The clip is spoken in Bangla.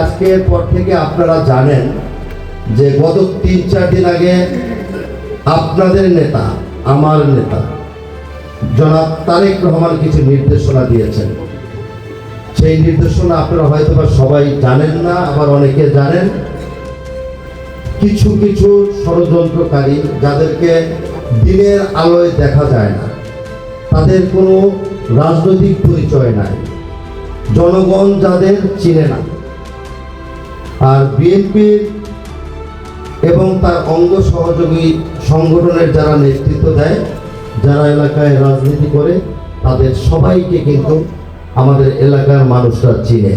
আজকের পর থেকে আপনারা জানেন যে গত তিন, চার দিন আগে আপনাদের নেতা, আমার নেতা, জনাব তারেক রহমান কিছু নির্দেশনা দিয়েছেন। সেই নির্দেশনা আপনারা হয়তো বা সবাই জানেন না, আবার অনেকে জানেন। কিছু কিছু ষড়যন্ত্রকারী যাদেরকে দিনের আলোয় দেখা যায় না, তাদের কোনো রাজনৈতিক পরিচয় নাই। জনগণ যাদের চিনে না। আর বিএনপির এবং তার অঙ্গ সহযোগী সংগঠনের যারা নেতৃত্ব দেয়, যারা এলাকায় রাজনীতি করে, তাদের সবাইকে কিন্তু আমাদের এলাকার মানুষরা চিনে।